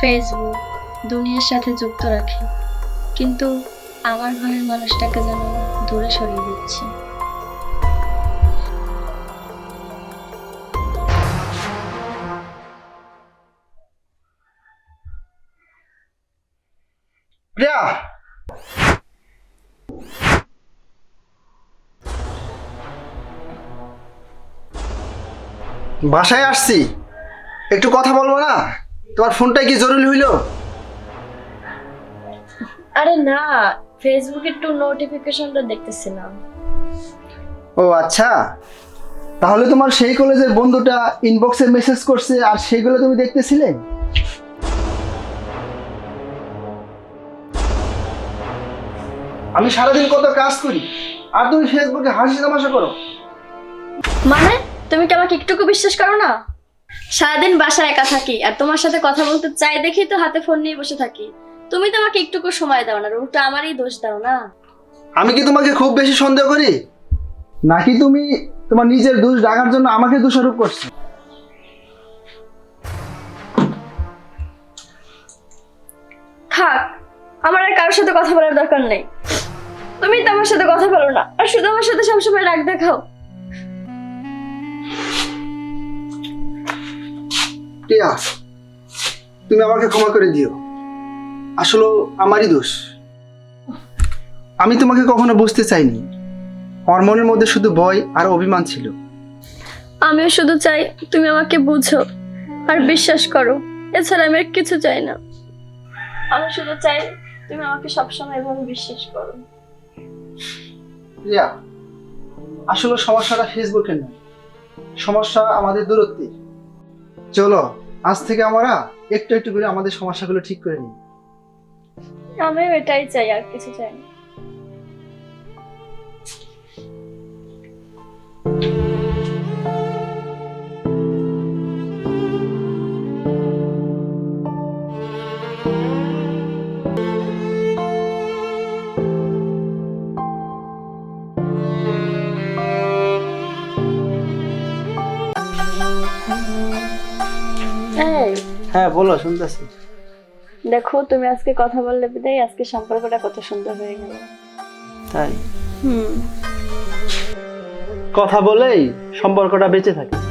Facebook দুনিয়ার সাথে যুক্ত রাখি। কিন্তু আমার ঘরের মানুষটাকে যেন দূরে সরিয়ে দিচ্ছে। বাসায় আসছি। একটু কথা বলব না? তোমার ফোনটা কি জরুরি হইল? আরে না ফেসবুকে একটু নোটিফিকেশনটা দেখতেছিলাম। ও আচ্ছা। তাহলে তোমার সেই কলেজের বন্ধুটা ইনবক্সে মেসেজ করছে আর সেইগুলো তুমি দেখতেছিলে? আমি সারাদিন কত কাজ করি আর তুমি ফেসবুকে হাসি তামাশা করো। মানে? তুমি কি আমাকে একটুকু বিশ্বাস করো না? সারাদিন বাসায় একা থাকি আর তোমার সাথে কথা বলতে চাই দেখি তো হাতে ফোন নিয়ে বসে থাকি। তুমি তো আমাকে একটুকু সময় দাও না উল্টো আমারই দোষ দাও না। আমি কি তোমাকে খুব বেশি সন্দেহ করি? নাকি তুমি তোমার নিজের দোষ ডাকার জন্য আমাকে দোষারোপ করছ? থাক আমার আর কারোর সাথে কথা বলার দরকার নেই। তুমি তো আমার সাথে কথা বলো না আর শুধু আমার সাথে সবসময় রাগ দেখাও। প্রিয়া তুমি আমাকে ক্ষমা করে দিও। আসলে আমারই দোষ। আমি তোমাকে কখনো বুঝতে চাইনি। আমার মনের মধ্যে শুধু ভয় আর অভিমান ছিল। আমিও শুধু চাই তুমি আমাকে বুঝো আর বিশ্বাস করো। এছাড়া আমি আর কিছু চাই না। আমি শুধু চাই তুমি আমাকে সবসময় এভাবে বিশ্বাস করো। প্রিয়া আসলে সমস্যাটা ফেসবুকে নয়। সমস্যা আমাদের দূরত্বে চলো আজ থেকে আমরা একটু একটু করে আমাদের সমস্যাগুলো ঠিক করে নিই। আমিও এটাই চাই, আর কিছু চাই না। হ্যাঁ বলো শুনতেছি। দেখো তুমি আজকে কথা বললে বিদায় আজকে সম্পর্কটা কত সুন্দর হয়ে গেল। তাই? হুম। কথা বলেই সম্পর্কটা বেঁচে থাকে।